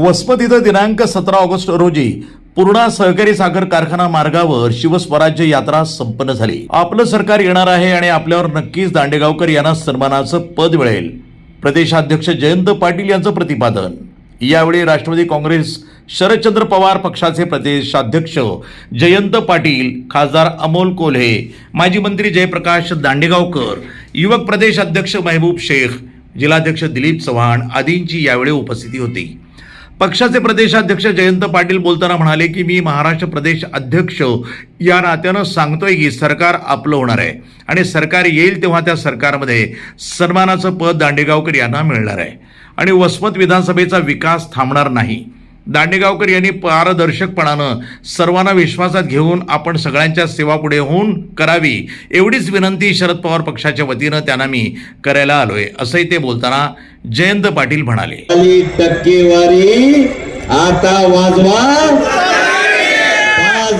वसमत इथं दिनांक सतरा ऑगस्ट रोजी पूर्णा सहकारी साखर कारखाना मार्गावर शिवस्वराज्य यात्रा संपन्न झाली. आपलं सरकार येणार आहे आणि आपल्यावर नक्कीच दांडेगावकर यांना सन्मानाचं पद मिळेल. प्रदेशाध्यक्ष जयंत पाटील यांचं प्रतिपादन. यावेळी राष्ट्रवादी काँग्रेस शरदचंद्र पवार पक्षाचे प्रदेशाध्यक्ष जयंत पाटील खासदार अमोल कोल्हे माजी मंत्री जयप्रकाश दांडेगावकर युवक प्रदेशाध्यक्ष महबूब शेख जिल्हाध्यक्ष दिलीप चव्हाण आदींची यावेळी उपस्थिती होती. पक्षाचे प्रदेशाध्यक्ष जयंत पाटील बोलताना म्हणाले की मी महाराष्ट्र प्रदेश अध्यक्ष या नात्यानं सांगतोय की सरकार आपलं होणार आहे. आणि सरकार येईल तेव्हा त्या सरकारमध्ये सन्मानाचं पद दांडेगावकर यांना मिळणार आहे. आणि वसमत विधानसभेचा विकास थांबणार नाही. दांडेगावकर यांनी पारदर्शकपणानं सर्वांना विश्वासात घेऊन आपण सगळ्यांच्या सेवा पुढे होऊन करावी एवढीच विनंती शरद पवार पक्षाच्या वतीनं त्यांना मी करायला आलोय. असंही ते बोलताना जयंत पाटील म्हणाले. टक्केवारी आता वाजवा.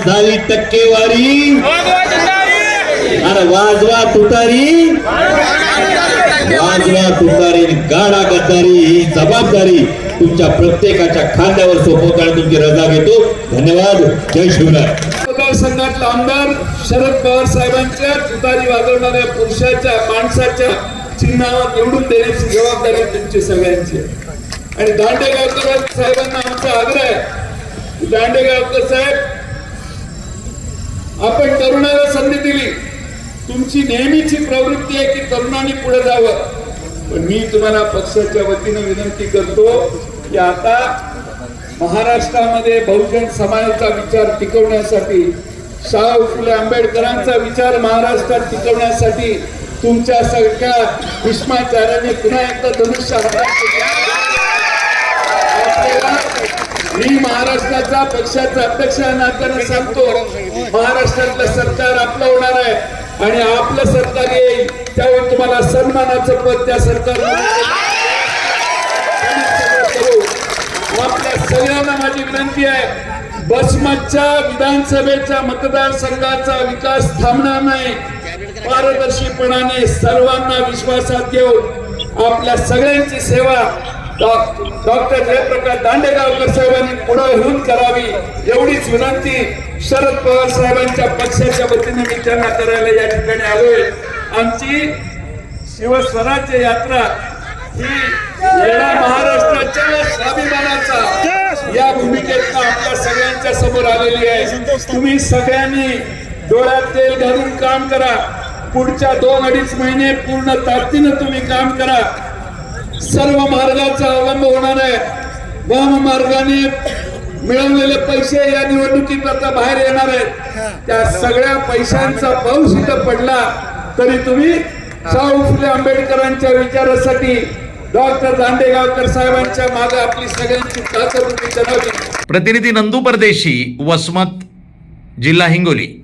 झाली टक्केवारी. अरे वाजवा तुतारी. तुतारी गाडा गद्दारी ही जबाबदारी तुमच्या प्रत्येकाच्या खांद्यावर सोपवताना तुमची रजा घेतो. धन्यवाद. जय शिवराय. मतदारसंघातला आमदार शरद पवार साहेबांच्या तुतारी वाजवणाऱ्या पुरुषाच्या माणसाच्या चिन्हावर निवडून देण्याची जबाबदारी तुमची सगळ्यांची आहे. आणि दांडेगावकर साहेबांना आमचा आग्रह आहे. दांडेगावकर साहेब आपण तरुणाला संधी दिली. तुमची नेहमीची प्रवृत्ती आहे की तरुणांनी पुढे जावं. पण मी तुम्हाला पक्षाच्या वतीनं विनंती करतो की आता महाराष्ट्रामध्ये बहुजन समाजाचा विचार टिकवण्यासाठी शाहू फुले आंबेडकरांचा विचार महाराष्ट्रात टिकवण्यासाठी तुमच्या सगळ्या भीष्माचार्याने पुन्हा एकदा धनुष्य मी महाराष्ट्राचा पक्षाचा अध्यक्ष नात्याने सांगतो महाराष्ट्रातलं सरकार आपलं आणि आपलं सरकार येईल त्यावेळी तुम्हाला सन्मानाचं पद त्या सरकार आपल्या सगळ्यांना माझी विनंती आहे बसमतच्या विधानसभेच्या मतदारसंघाचा विकास थांबणार नाही. पारदर्शीपणाने सर्वांना विश्वासात घेऊन आपल्या सगळ्यांची सेवा डॉक्टर जयप्रकाश दांडेगावकर साहेबांनी पुढे घेऊन करावी. विनंती शरद पवार साहेबांच्या पक्षाच्या वतीने मी त्यांना करायला या ठिकाणी आलोय. आमची शिवस्वराज्य यात्रा ही महाराष्ट्राच्या स्वाभिमानाचा या भूमिकेत आपल्या सगळ्यांच्या समोर आलेली आहे. तुम्ही सगळ्यांनी डोळ्यात तेल घालून काम करा. पुढच्या दोन अडीच महिने पूर्ण ताकदीनं तुम्ही काम करा. सर्व मार्गाचा अवलंब होणार आहे. वाम मार्गाने मिळवलेले पैसे या निवडणुकीत आता बाहेर येणार आहेत. त्या सगळ्या पैशांचा पाऊस इथं पडला तरी तुम्ही शाहू फुले आंबेडकरांच्या विचारासाठी डॉक्टर दांडेगावकर साहेबांच्या मागे आपली सगळ्यांची प्रतिनिधी नंदू परदेशी वसमत जिल्हा हिंगोली.